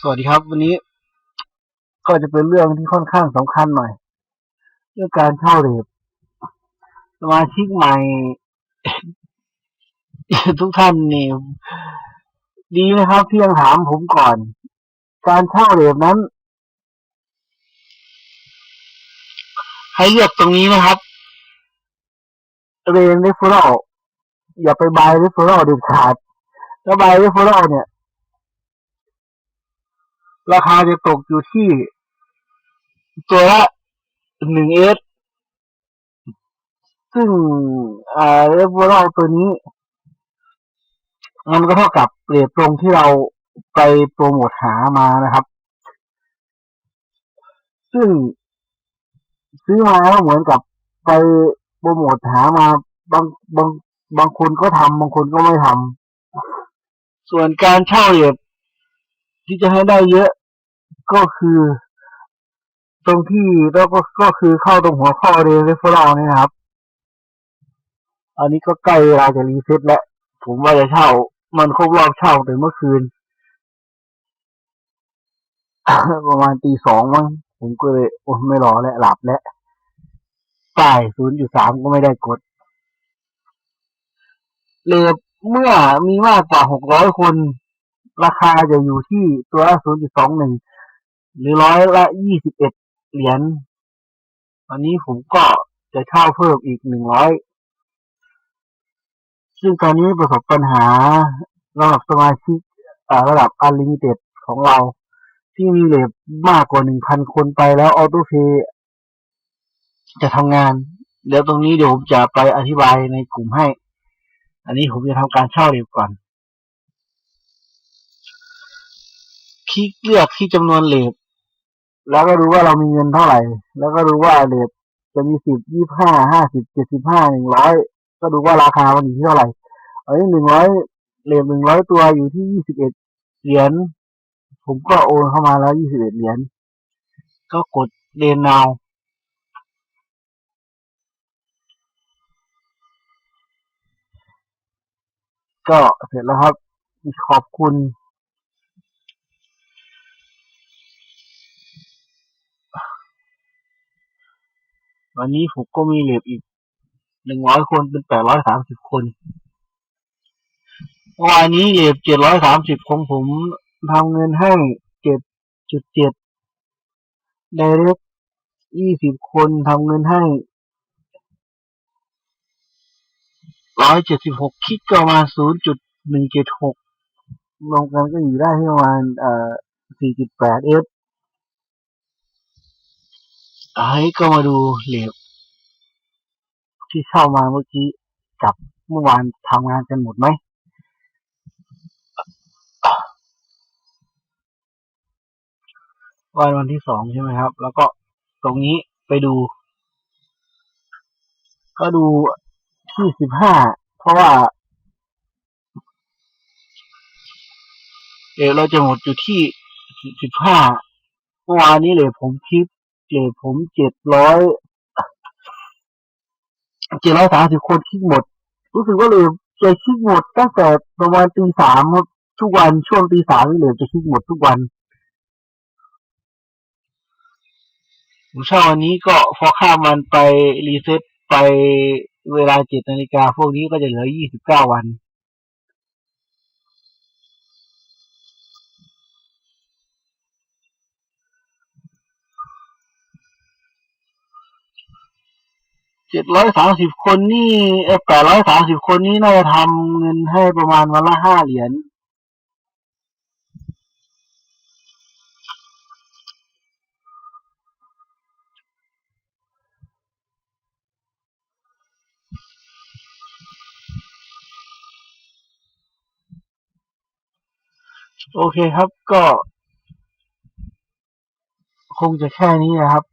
สวัสดีครับ วันนี้ ก็จะเป็นเรื่องที่ค่อนข้างสำคัญหน่อยเรื่องการเช่าเรทสมาชิกใหม่ ทุกท่านนี่ดีนะครับที่ยังถามผมก่อน การเช่าเรทนั้น ให้เลือกตรงนี้นะครับเรนเรฟเฟอรัลอย่าไปบายเรฟเฟอรัลเด็ดขาดถ้าบายเรฟเฟอรัลเนี่ย ราคาจะตกอยู่ที่ตัวละหนึ่งเอสซึ่งอ่าเรฟเฟอรัลตัวนี้ มันก็เท่ากับเปรทตรงที่เราไปโปรโมทหามานะครับ ซึ่งซื้อมาก็เหมือนกับไปโปรโมทหามาบางบางบางคนก็ทำบางคนก็ไม่ทำส่วนการเช่าเรทที่จะให้ได้เยอะ ก็คือตรงที่แล้วก็ก็คือเข้าตรงหัวข้อเรเรฟเฟอรัลนี่นะครับ อันนี้ก็ใกล้เวลาจะรีเซ็ตแล้ว ผมว่าจะเช่า มันครบรอบเช่าแต่เมื่อคืน ประมาณตีสองมั้งผมก็เลยโอ้ไม่รอแล้วหลับแล้วป้ายศูนย์จุดสามก็ไม่ได้กด เลทเมื่อมีมากกว่าหกร้อยคน ราคาจะอยู่ที่ตัวละศูนย์จุดสองหนึ่ง หรือร้อยละยี่สิบเอ็ดเหรียญวันนี้ผมก็จะเช่าเพิ่มอีกหนึ่งร้อยซึ่งตอนนี้ประสบปัญหาระดับสมาชิกระดับ Unlimited ของเรา ที่มีเลทมากกว่าหนึ่งพันคนไปแล้วออโต้เพย์จะทำงาน เดี๋ยวตรงนี้เดี๋ยวผมจะไปอธิบายในกลุ่มให้ อันนี้ผมจะทำการเช่าเลทก่อน คลิกเลือกที่จำนวนเลท แล้วก็ดูว่าเรามีเงินเท่าไหร่ แล้วก็ดูว่าเลทจะมีสิบยี่ห้าห้าสิบเจ็ดสิบห้าหนึ่งร้อยก็ดูว่าราคามันอยู่ที่เท่าไหร่อันนี้หนึ่งร้อยเลทหนึ่งร้อยตัวอยู่ที่ยี่สิบเอ็ดเหรียญผมก็โอนเข้ามาแล้วยี่สิบเอ็ดเหรียญก็กดเดนนาวก็เสร็จแล้วครับ ขอบคุณ วันนี้ผมก็มีเหลืออีกหนึ่งร้อยคนเป็นแปดร้อยสามสิบคนเมื่อวานนี้เหลือเจ็ดร้อยสามสิบของผมทำเงินให้เจ็ดจุดเจ็ดไดเรกยี่สิบคนทำเงินให้ร้อยเจ็ดสิบหกคิดก็มาศูนย์จุดหนึ่งเจ็ดหกรวมกันก็อยู่ได้ที่ประมาณเอ่อสี่จุดแปดเอส ไอ้ก็มาดูเหลวที่เข้ามาเมื่อกี้กับเมื่อวานทำงานกันหมดไหมวันวันที่สองใช่ไหมครับ แล้วก็ตรงนี้ไปดู ก็ดูที่สิบห้าเพราะว่าเดี๋ยวเราจะหมดอยู่ที่สิบห้าเมื่อวานนี้เลยผมคิด เลยผมเจ็ดร้อยเจ็ดร้อยสามสิบคนคิดหมด รู้สึกว่าเลยจะคิดหมดตั้งแต่ประมาณตีสามครับทุกวันช่วงตีสามนี่เลยจะคิดหมดทุกวันผมเช่าวันนี้ก็พอข้ามมันไปรีเซ็ตไปเวลาเจ็ดนาฬิกาพวกนี้ก็จะเหลือยี่สิบเก้าวัน เจ็ดร้อยสามสิบคนนี่แปดร้อยสามสิบคนนี่น่าจะทำเงินให้ประมาณวันละห้าเหรียญโอเคครับก็ คงจะแค่นี้นะครับ